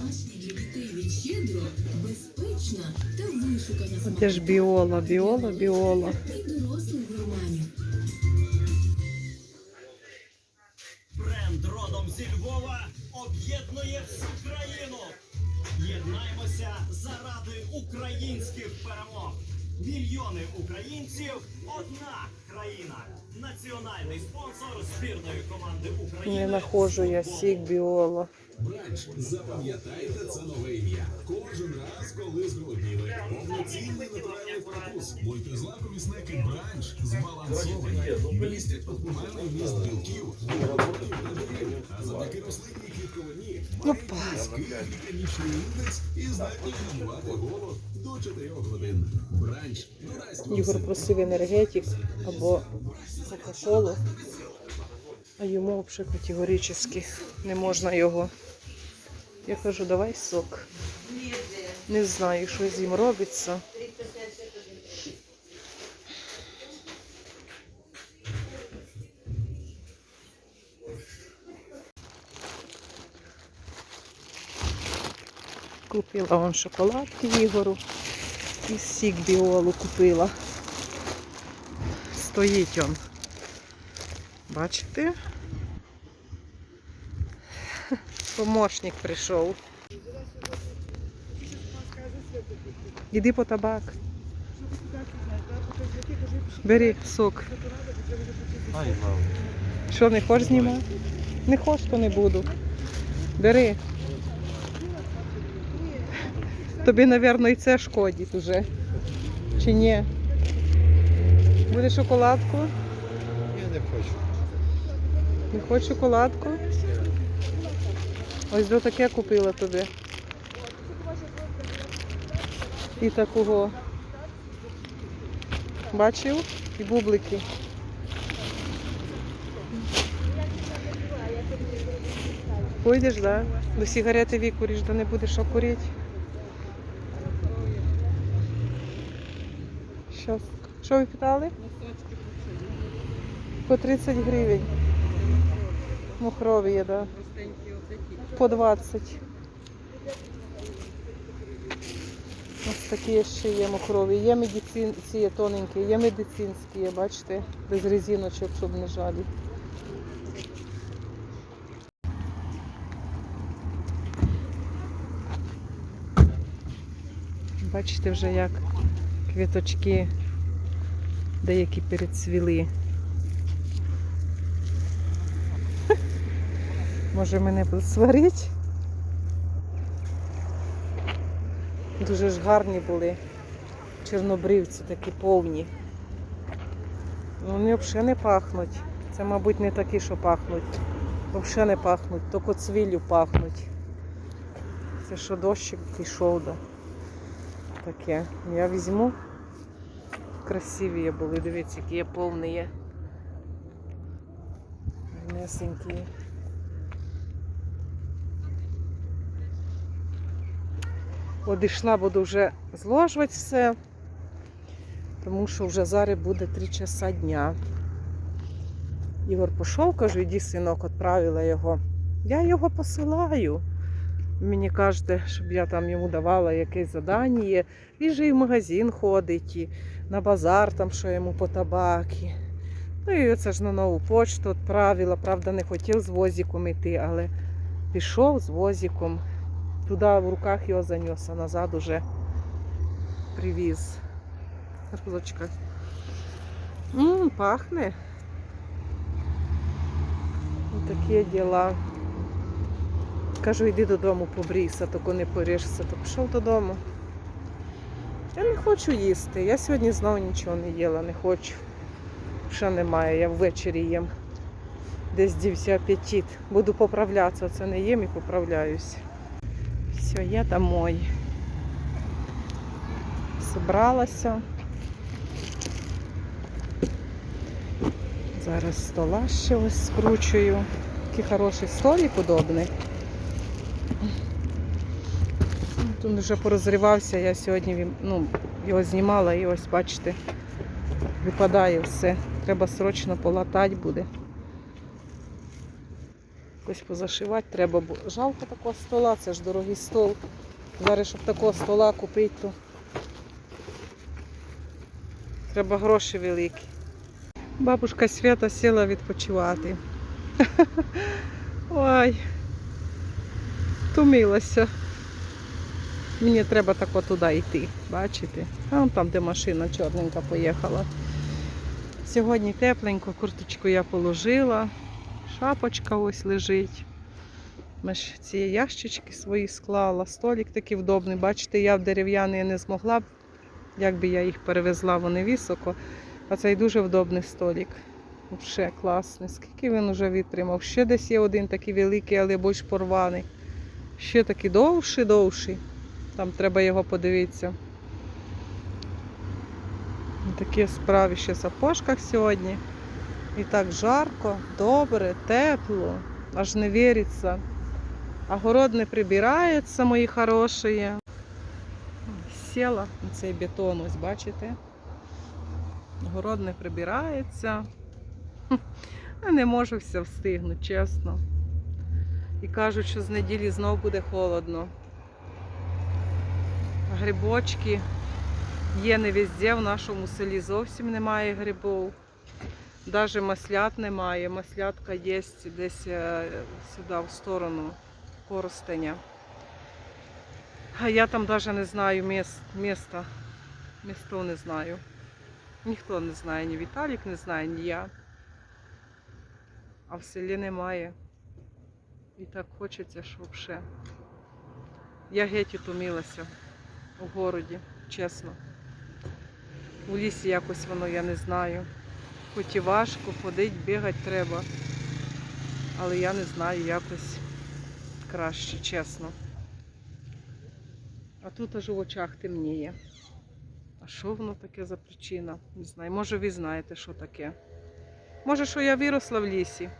Смачні для дітей від щедро, безпечна та вишукана Де ж біола, біола, біола. і дорослих гурманів. Бренд родом зі Львова об'єднує всю країну. Єднаймося заради українських перемог. Мільйони українців одна країна. Національний спонсор збірної команди України. Не нахожу я сік біола. Бранч, запам'ятайте це нове ім'я. Кожен раз, коли зголодніли. Повноцінний натуральний перекус. Мультизлакові снеки бранч збалансовані. Містять оптимальний вміст білків, вуглеводів та жирів. А завдяки рослинній клітковині мають низький індекс і здатні гамувати голод до 4 годин. Бранч додасть вам Ігор просив енергетик або кока-колу. А йому взагалі категорично не можна його. Я кажу, давай сок. Не знаю, що з ним робиться. Купила вон шоколадки Ігору. І сік біолу купила. Стоїть он. Бачите? Помощник прийшов. Іди по табак. Бери сок. Що, не хочеш знімати? Не хочеш, то не буду. Бери. Тобі, мабуть, і це шкодить уже. Чи ні? Буде шоколадку? Я не хочу. Не хочеш шоколадку? Ось до таке купила тобі. І такого. Бачив? І бублики. Пойдеш, так? Да? До сигарети викуриш, да не будеш що. Щас. Що ви питали? По 30 гривень. Мухрові є, да. По 20. Ось такі ще є мухрові. Є медицин... ці є тоненькі, є медицинські, бачите, без резиночок, щоб не жалі. Бачите вже як квіточки деякі перецвіли. Може мене будуть сварити? Дуже ж гарні були. Чорнобривці такі повні. Ну, Вони взагалі не пахнуть. Це, мабуть, не такі, що пахнуть. Взагалі не пахнуть, тільки цвіллю пахнуть. Це що дощик пішов, да. Таке. Я візьму. Красиві були, дивіться, які є повні є. Одійшла, буду вже зложувати все, тому що вже зараз буде 3 часа дня. Ігор пішов, кажу, іди, синок, відправила його. Я його посилаю. Мені кажете, щоб я там йому давала якесь завдання. Він же і в магазин ходить, і на базар, там, що йому по табаки. Ну і це ж на нову почту відправила. Правда, не хотів з возиком йти, але пішов з возиком. Туди в руках його занес, а назад уже привіз. Розочка. Ммм, пахне. Ось такі діла. Кажу, йди додому побрійся, тільки не поріжся, то пішов додому. Я не хочу їсти. Я сьогодні знову нічого не їла, не хочу. Ще немає, я ввечері їм. Десь дівся апетит. Буду поправлятися, це не їм і поправляюсь. Все, я домой. Собралася. Зараз стола ще ось скручую. Такий хороший столик удобний. Тут вже порозривався, я сьогодні ну, його знімала і ось бачите, випадає все. Треба срочно полатати буде. Якось позашивати треба, бо жалко такого стола, це ж дорогий стол. Зараз, щоб такого стола купити, то треба гроші великі. Бабушка Свята сіла відпочивати. Ой, втомилася. Мені треба тако туди йти, бачите? А вон там, де машина чорненька поїхала. Сьогодні тепленько, курточку я положила, шапочка ось лежить. Ми ж ці ящички свої склала, столик такий вдобний. Бачите, я в дерев'яний не змогла б, якби я їх перевезла, вони високо. А цей дуже вдобний столик. Ще класний. Скільки він вже витримав? Ще десь є один такий великий, але більш порваний. Ще такий довший, довший. Там треба його подивитися. Такі справи ще в сапожках сьогодні. І так жарко, добре, тепло, аж не віриться. А город не прибирається, мої хороші. Сіла на цей бетон, ось бачите? Город не прибирається. Я не можу все встигнути, чесно. І кажуть, що з неділі знов буде холодно. Грибочки є не везде, в нашому селі зовсім немає грибів. Навіть маслят немає. Маслятка є десь е, сюди, в сторону Коростеня. А я там навіть не знаю міст, міста. Місто не знаю. Ніхто не знає, ні Віталік не знає, ні я. А в селі немає. І так хочеться, щоб ще. Я геть утомилася у городі, чесно. У лісі якось воно я не знаю. Хоч і важко, ходить, бігати треба. Але я не знаю, якось краще, чесно. А тут аж у очах темніє. А що воно таке за причина? Не знаю. Може ви знаєте, що таке. Може, що я виросла в лісі.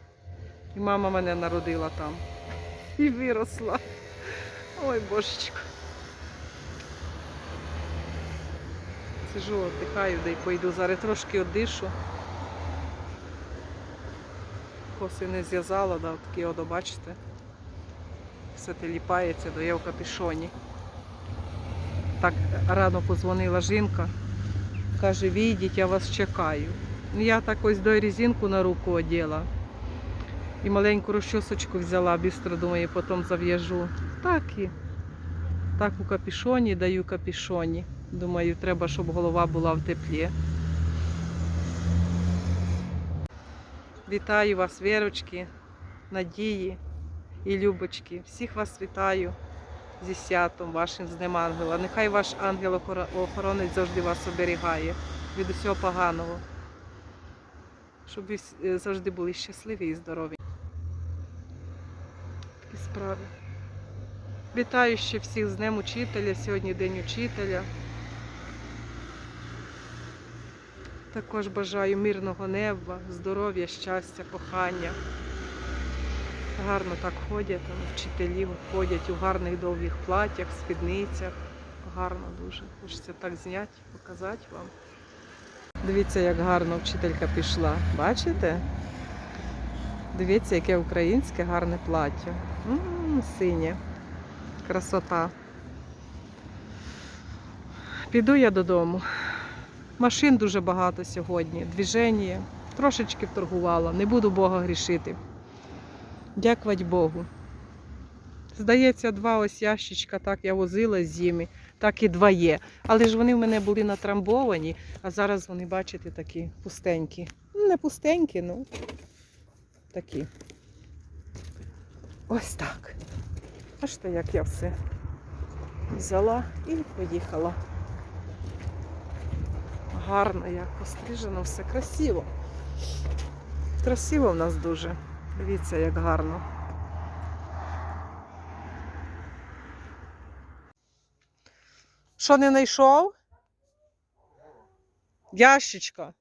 І мама мене народила там. І виросла. Ой, божечко. Сижу, віддихаю, да й пойду. Зараз трошки одишу. Коси не зв'язала, да, такі от, бачите. Все те ліпається, до я в капюшоні. Так рано позвонила жінка. Каже, війдіть, я вас чекаю. Ну, Я так ось до резинку на руку оділа. І маленьку розчосочку взяла, бістро думаю, потім зав'яжу. Так і так у капюшоні, даю капюшоні. Думаю, треба, щоб голова була в теплі. Вітаю вас, Вірочки, Надії і Любочки. Всіх вас вітаю зі святом вашим з Днем Ангела. Нехай ваш ангел-охоронець завжди вас оберігає від усього поганого. Щоб ви е, завжди були щасливі і здорові. Такі справи. Вітаю ще всіх з Днем Учителя. Сьогодні День Учителя. Також бажаю мирного неба, здоров'я, щастя, кохання. Гарно так ходять, там, вчителі ходять у гарних довгих платтях, спідницях. Гарно дуже. Хочеться так зняти, показати вам. Дивіться, як гарно вчителька пішла. Бачите? Дивіться, яке українське гарне плаття. М, синє. Красота. Піду я додому. Машин дуже багато сьогодні. Двіження. Трошечки вторгувала. Не буду Бога грішити. Дякувати Богу. Здається, два ось ящичка, так я возила з зими, так і два є. Але ж вони в мене були натрамбовані, а зараз вони, бачите, такі пустенькі. Ну, Не пустенькі, ну такі. Ось так. Бачите, як я все взяла і поїхала. Гарно як пострижено, все красиво. Красиво в нас дуже. Дивіться, як гарно. Що не знайшов? Ящичка.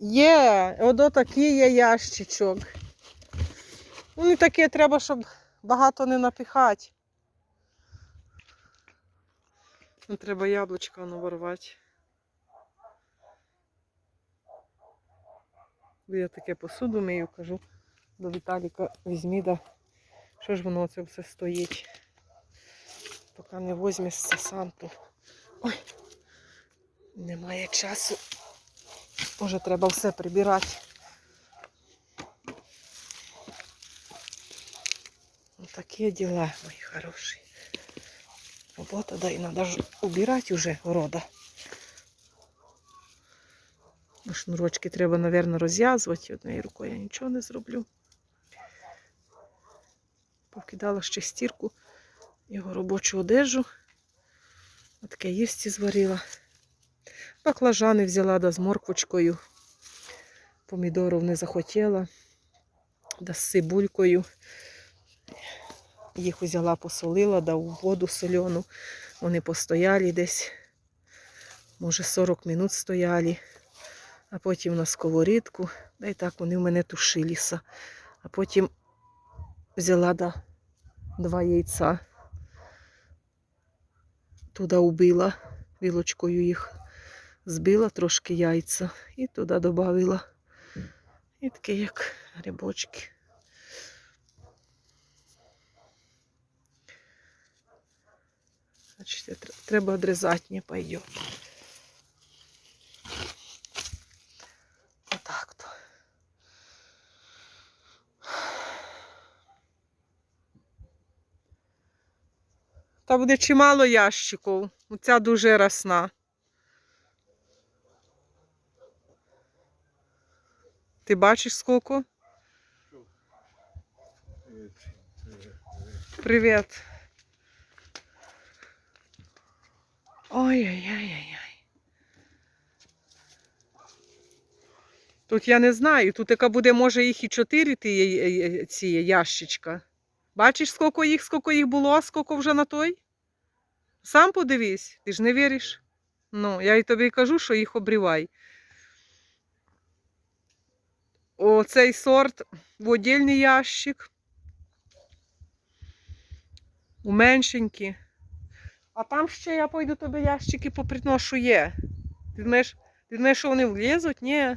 Є, одо такий є ящичок. Ну, і таке треба, щоб багато не напихати. Ну, треба яблучко наворвати. Бо Я таке посуду мию, кажу. до Віталіка візьмі, да. Що ж воно це все стоїть? Поки не возьме з Санту. Ой, немає часу. Може, треба все прибирати. Такі діла, мої хороші. Робота, да, і треба ж убирати вже города. Ну, Шнурочки треба, мабуть, розв'язувати. Однією рукою я нічого не зроблю. Покидала ще стірку, його робочу одежу. Таке їсті зварила. Баклажани взяла да, з морквочкою. Помідорів не захотіла. Да, з цибулькою. Їх взяла, посолила, да, у воду соляну. Вони постояли десь, може, 40 минут стояли, а потім на сковорідку. Да і так вони в мене тушилися. А потім взяла да, два яйця. Туди убила, вілочкою їх збила трошки яйця і туди додавила. І таке, як грибочки. Значить, треба одрізати, не пойдет. Отак то. Та буде чимало ящиків. Оця дуже росна. Ти бачиш скільки? Привіт. Ой-ой-ой-ой. Тут я не знаю, тут яка буде, може, їх і чотири ті, е, е, ці ящичка. Бачиш, скільки їх, скільки їх було, а скільки вже на той? Сам подивись, ти ж не віриш. Ну, я і тобі кажу, що їх обрівай. Оцей сорт в отдільний ящик. У меншенькі. А там ще я пойду тобі ящики поприношу є. Ти думаєш, ти думаєш, що вони влізуть? Ні.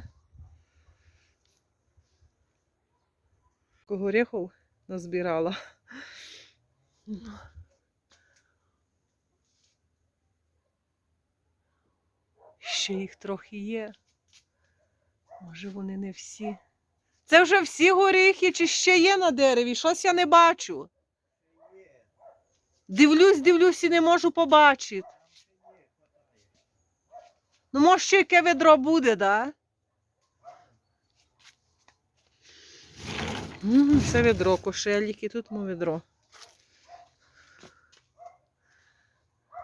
Горіхов назбирала. Ще їх трохи є. Може, вони не всі. Це вже всі горіхи, чи ще є на дереві? Щось я не бачу. Дивлюсь, дивлюсь і не можу побачити. Ну, може, ще яке ведро буде, да? Це ведро, кошеліки, тут мо ведро.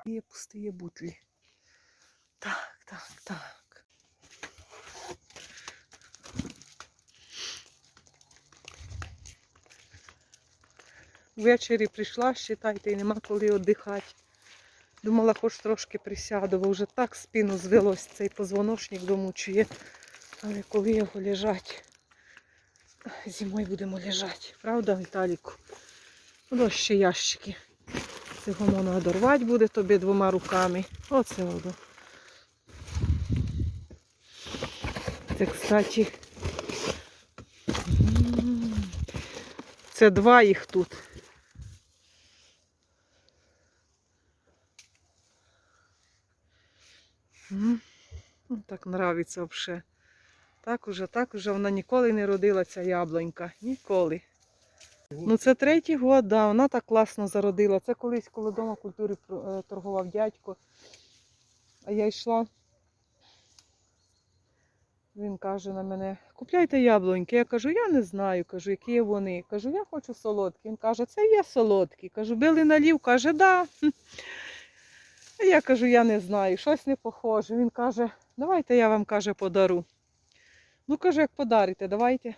Є пусті бутлі. Так, так, так. Ввечері прийшла, считайте, і нема коли віддихати. Думала, хоч трошки присяду, бо вже так спину звелось, цей позвоночник домучує. Але коли його лежать, зимою будемо лежати. Правда, Віталіку? Ну, ось ще ящики. Цього можна одорвати буде тобі двома руками. Оце воно. Це, кстати. Це два їх тут. Нравиться взагалі. Так уже, так уже вона ніколи не родила ця яблунька. Ніколи. Ну це третій год, да, вона так класно зародила. Це колись, коли дома культури е, торгував дядько. А я йшла. Він каже на мене, купляйте яблуньки. Я кажу, я не знаю, кажу, які вони. Кажу, я хочу солодкі. Він каже, це є солодкі. Кажу, били налів, каже, да. А я кажу, я не знаю, щось не похоже. Він каже, давайте я вам каже, подару. Ну, каже, як подарите, давайте.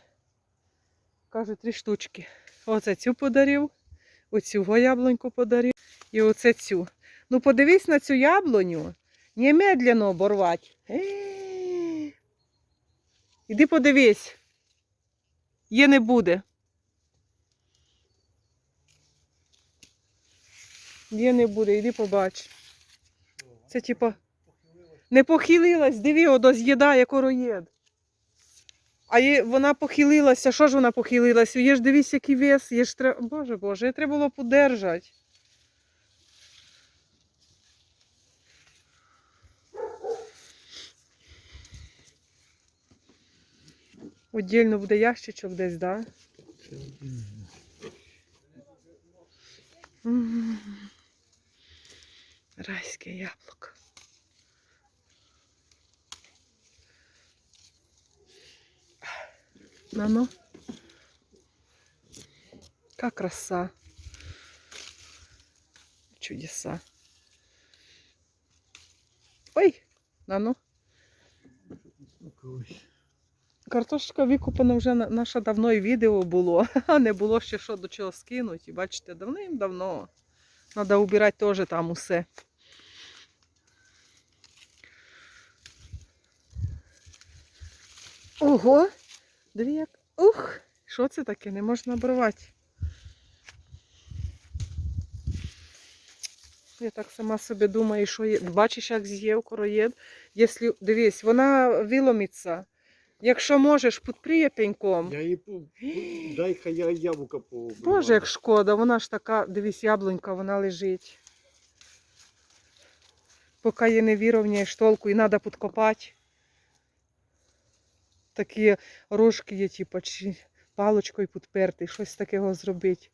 Каже, три штучки. Оце цю подарив, оцю яблуньку подарив і оце цю. Ну, подивись на цю яблуню, немедленно оборвати. Іди подивись. Є не буде. Є не буде, іди побач. Це типа не похилилась, диви, одо з'їдає короєд. А є, вона похилилася. Що ж вона похилилася? Є ж дивись, який вес, є ж треба. Боже Боже, треба було подержати. Отдільно буде ящичок десь, так? Да? Райське яблуко. На ну. Как краса. Чудеса. Ой, на ну. Картошка викупана вже наше давно і відео було, а не було ще що до чого скинути. Бачите, давним-давно. Треба убирати теж там усе. Ого! Диві як. Ух! Що це таке? Не можна обривати. Я так сама собі думаю, що є. Бачиш, як з'їв короєд. Якщо, дивись, вона виломиться. Якщо можеш, підпріє пеньком. Я її дай хай я яблука по. Боже, як шкода, вона ж така, дивись, яблунька, вона лежить. Поки її не вирівняєш толку і треба підкопати. Такі рожки є, типу, чи паличкою підперти, щось такого зробити.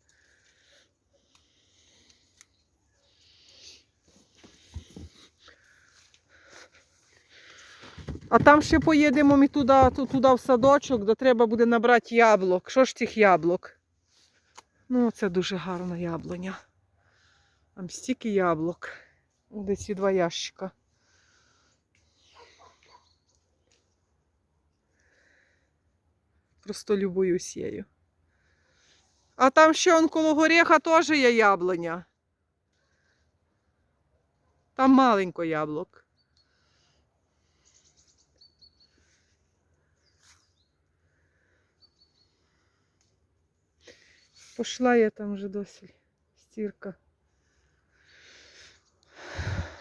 А там ще поїдемо ми туди, туди в садочок, де треба буде набрати яблук. Що ж тих яблук? Ну, це дуже гарна яблуня. Там стільки яблук. Десь ці два ящика. Просто любуюсь ею. А там ще он коло гореха теж є яблуня. Там маленько яблук. Пошла я там вже досі. Стірка.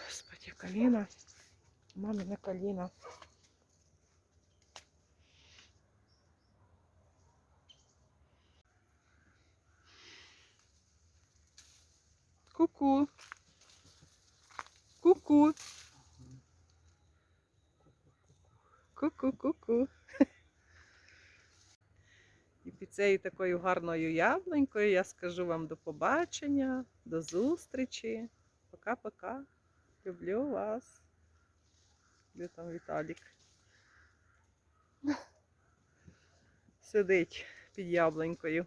Господи, коліна. Мамине коліна. Ку-ку. Ку-ку. Ку-ку-ку-ку. І під цією такою гарною яблунькою я скажу вам до побачення, до зустрічі. Пока-пока. Люблю вас. Де там Віталік? Сидить під яблунькою.